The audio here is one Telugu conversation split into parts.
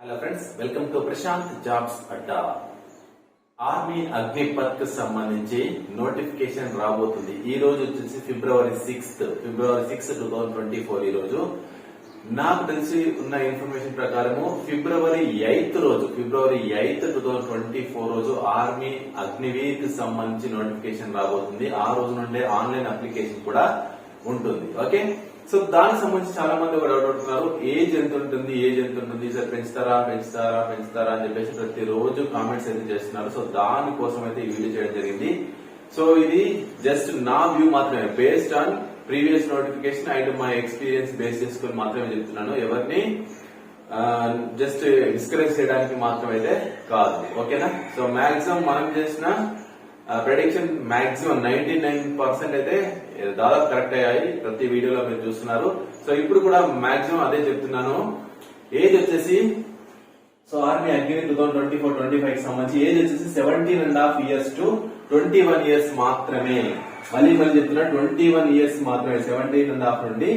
Hello friends welcome to Prashanth jobs Adda army అగ్నిపత్కు సంబంధించి నోటిఫికేషన్ రాబోతుంది. ఈ రోజు వచ్చేసి February sixth February sixth two thousand twenty four ఈ రోజు. నాకు తెలిసి ఉన్న ఇన్ఫర్మేషన్ ప్రకారము ఫిబ్రవరి ఎయిత్ రోజు February eighth two thousand twenty four రోజు ఆర్మీ అగ్నివీర్కి సంబంధించి నోటిఫికేషన్ రాబోతుంది. ఆ రోజు నుండే ఆన్లైన్ అప్లికేషన్ కూడా ఉంటుంది. ఓకే సో దానికి సంబంధించి చాలా మంది కూడా ఉంటున్నారు. ఏజ్ ఎంత ఉంటుంది? ఏజ్ ఎంత ఉంటుంది? సార్ పెంచుతారా? పెంచుతారా? పెంచుతారా? అని చెప్పేసి ప్రతి రోజు కామెంట్స్ అయితే చేస్తున్నారు. సో దానికోసం అయితే ఈ వీడియో చేయడం జరిగింది. సో ఇది జస్ట్ నా వ్యూ మాత్రమే. Based on previous notification and my experience base చేసుకుని మాత్రమే చెప్తున్నాను. ఎవరిని జస్ట్ డిస్కరేజ్ చేయడానికి మాత్రమైతే కాదు. ఓకేనా సో మాక్సిమం మనం చేసిన prediction maximum ninety nine percent అయితే దాదాపు కరెక్ట్ అయ్యాయి. ప్రతి వీడియోలో మీరు చూస్తున్నారు. సో ఇప్పుడు కూడా మాక్సిమం అదే చెప్తున్నాను. ఏజ్ వచ్చేసి so army Agni two thousand twenty four twenty five సంబంధించి ఏజ్ వచ్చేసి seventeen and half years to twenty one years మాత్రమే. మళ్ళీ మళ్ళీ చెప్తున్నా ట్వంటీ వన్ ఇయర్స్ మాత్రమే సెవెంటీన్ అండ్ హాఫ్ నుండి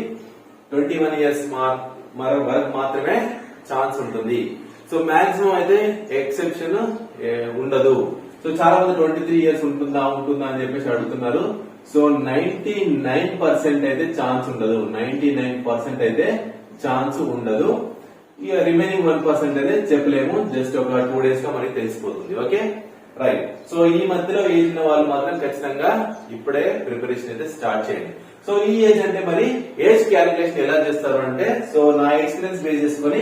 ట్వంటీ వన్ ఇయర్స్ వరకు మాత్రమే ఛాన్స్ ఉంటుంది. సో మాక్సిమం అయితే ఎక్సెప్షన్ ఉండదు. సో చాలా మంది ట్వంటీ త్రీ ఇయర్స్ ఉంటుందా ఉంటుందా అని చెప్పేసి అడుగుతున్నారు. సో నైన్టీ నైన్ పర్సెంట్ అయితే ఛాన్స్ ఉండదు. నైన్టీ నైన్ పర్సెంట్ అయితే ఛాన్స్ ఉండదు. ఇక రిమైనింగ్ వన్ పర్సెంట్ అయితే చెప్పలేము. జస్ట్ ఒక టూ డేస్గా మనకి తెలిసిపోతుంది. ఓకే? రైట్. సో ఈ మధ్యలో ఏజ్ ఉన్న వాళ్ళు మాత్రం ఖచ్చితంగా ఇప్పుడే ప్రిపరేషన్ అయితే స్టార్ట్ చేయండి. సో ఈ ఏజ్ అంటే మరి ఏజ్ క్యాలిక్యులేషన్ ఎలా చేస్తారు అంటే సో నా ఎక్స్పీరియన్స్ బేస్ చేసుకొని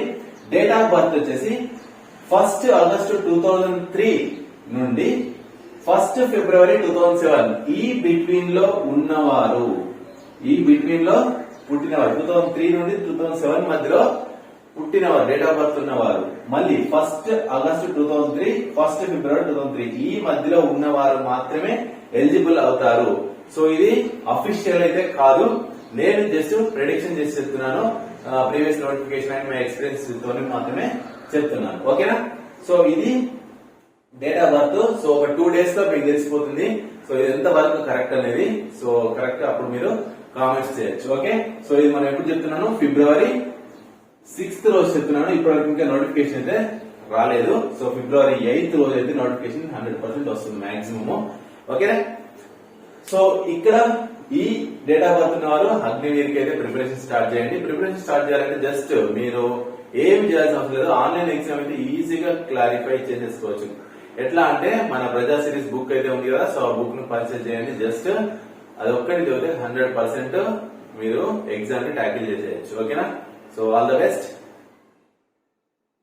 డేట్ ఆఫ్ బర్త్ వచ్చేసి first August two thousand three నుండి first February two thousand seven. ఈ బిట్వీన్లో ఉన్నవారు ఈ బిట్వీన్లో పుట్టినవారు టూ థౌసండ్ త్రీ నుండి టూ థౌసండ్ సెవెన్ మధ్యలో పుట్టినవారు డేట్ ఆఫ్ బర్త్ ఉన్నవారు. మళ్ళీ first August two thousand three first February two thousand three. ఈ మధ్యలో ఉన్నవారు మాత్రమే ఎలిజిబుల్ అవుతారు. సో ఇది అఫీషియల్ అయితే కాదు. నేను జస్ట్ ప్రెడిక్షన్ చేసి చెప్తున్నాను. Previous notification and my experience తోనే మాత్రమే చెప్తున్నాను. ఓకేనా? సో ఇది డేట్ ఆఫ్ బర్త్ సో ఒక టూ డేస్లో మీకు తెలిసిపోతుంది. సో ఇది ఎంత వరకు కరెక్ట్ అనేది. సో కరెక్ట్ అప్పుడు మీరు కామెంట్స్ చేయొచ్చు ఓకే సో ఇది మనం ఎప్పుడు చెప్తున్నాను? ఫిబ్రవరి సిక్స్త్ రోజు చెప్తున్నాను. ఇప్పటివరకు ఇంకా నోటిఫికేషన్ అయితే రాలేదు. సో ఫిబ్రవరి ఎయిత్ రోజు అయితే నోటిఫికేషన్ హండ్రెడ్ పర్సెంట్ వస్తుంది మాక్సిమం ఓకేనా సో ఇక్కడ ఈ డేట్ ఆఫ్ బర్త్ వారు అగ్నివీర్కి అయితే ప్రిపరేషన్ స్టార్ట్ చేయండి. ప్రిపరేషన్ స్టార్ట్ చేయాలంటే జస్ట్ మీరు ఏం చేయాల్సిన అవసరం లేదు. ఆన్లైన్ ఎగ్జామ్ అయితే ఈజీగా క్లారిఫై చేసేసుకోవచ్చు. ఎట్లా అంటే మన ప్రజా సిరీస్ బుక్ అయితే ఉంది కదా సో ఆ బుక్ను పర్చేస్ చేయండి. జస్ట్ అది ఒక్కటి చదివితే హండ్రెడ్ పర్సెంట్ మీరు ఎగ్జామ్ని ట్యాకిల్ చేసేయచ్చు. ఓకేనా సో ఆల్ ద బెస్ట్